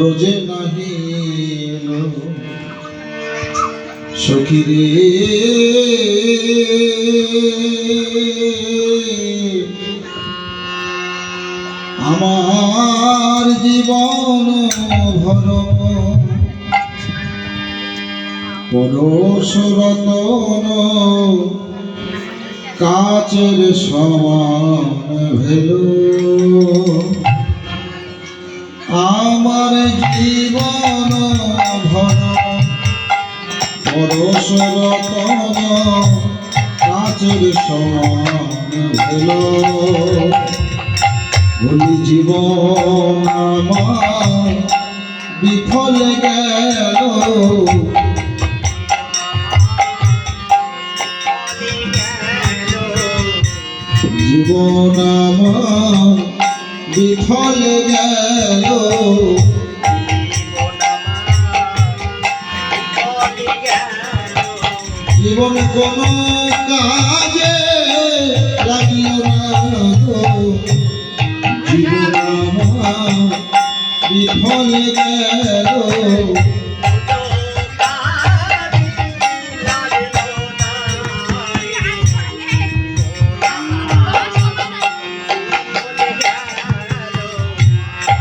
রোজে নাহি এলো সখী রে। আমার জীবন ভর। পরশরতন কাচের সমান ভেলো। আমার জীবন ভর। পরশ রতন কাচের সমান ভেলো ভুলি জীবন আমার বিফল গেল। জীবন আমার বিফল গেল। জীবন কোন কাজে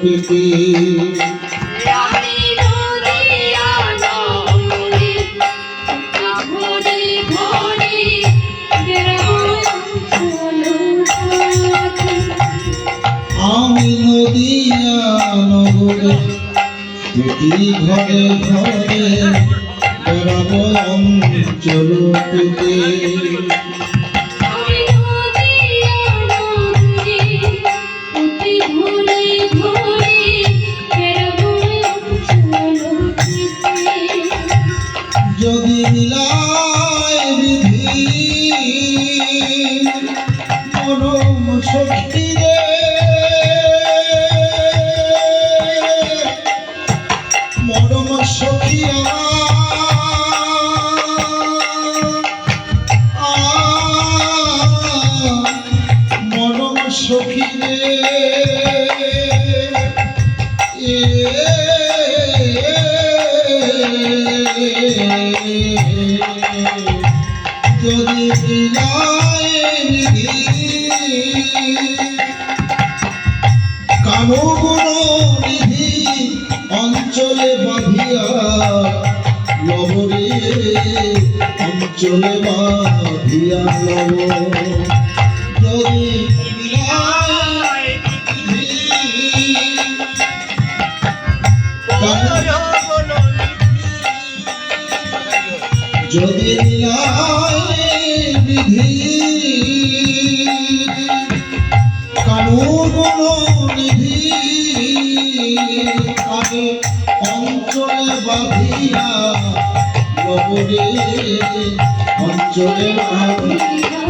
পেতে আমি নদিয়া নগরে প্রতি ঘরে ঘরে বেড়াবো চল যদি মিলায় বিধি পরম শক্তি রে। মরম সখী কানো গুণ নিধি অঞ্চলে বাঁধিয়া লবরে অঞ্চলে বাঁধিয়া লব যদি বিধি কানুর কোন নিধি। আগে অঞ্চলে বাঁধিয়া অঞ্চলে বাঁধিয়া।